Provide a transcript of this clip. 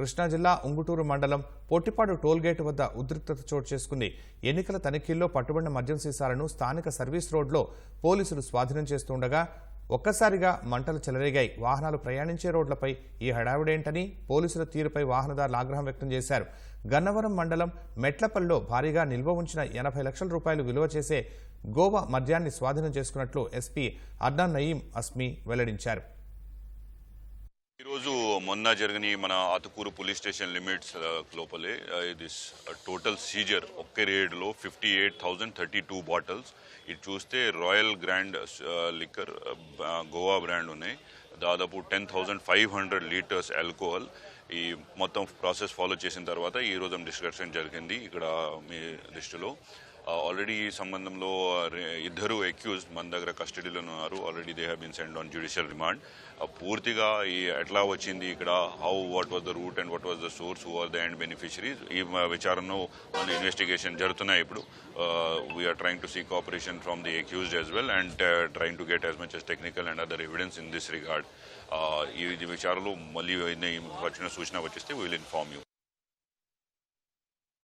కృష్ణా జిల్లా ఉంగుటూరు మండలం పొట్టిపాడు టోల్గేట్ వద్ద ఉద్రిక్తత చోటు చేసుకుంది. ఎన్నికల తనిఖీల్లో పట్టుబడిన మద్యం సీసాలను స్థానిక సర్వీస్ రోడ్లో పోలీసులు స్వాధీనం చేస్తుండగా ఒక్కసారిగా మంటలు చెలరేగాయి. వాహనాలు ప్రయాణించే రోడ్లపై ఈ హడావిడేంటని పోలీసుల తీరుపై వాహనదారులు ఆగ్రహం వ్యక్తం చేశారు. గన్నవరం మండలం మెట్లపల్లిలో భారీగా నిల్వ ఉంచిన ఎనభై లక్షల రూపాయలు విలువ చేసే గోవా మద్యాన్ని స్వాధీనం చేసుకున్నట్లు ఎస్పీ అద్నాన్ నయీం అస్మి వెల్లడించారు. ఈరోజు మొన్న జరిగిన మన ఆతుకూరు పోలీస్ స్టేషన్ లిమిట్స్ లోపలే దిస్ టోటల్ సీజర్ ఒకే రేడ్లో fifty eight thousand thirty two bottles. ఇది చూస్తే royal grand liquor Goa brand ఉన్నాయి. దాదాపు ten thousand five hundred litres alcohol. ఈ మొత్తం ప్రాసెస్ ఫాలో చేసిన తర్వాత ఈ రోజు డిస్కషన్ జరిగింది. ఇక్కడ మీ దృష్టిలో ఆల్రెడీ ఈ సంబంధంలో ఇద్దరు అక్యూజ్ మన దగ్గర కస్టడీలో ఉన్నారు. Already they have been send on judicial remand పూర్తిగా ఈ ఎట్లా వచ్చింది ఇక్కడ? How what was the route and what was the source who are the and beneficiaries ఈ విచారణను మన ఇన్వెస్టిగేషన్ జరుగుతున్నాయి ఇప్పుడు. We are trying to see cooperation from the accused as well and trying to get as much technical and other evidence in this regard ఈ విచారణలో మళ్ళీ వచ్చిన సూచన వచ్చేస్తే విల్ ఇన్ఫార్మ్ యూ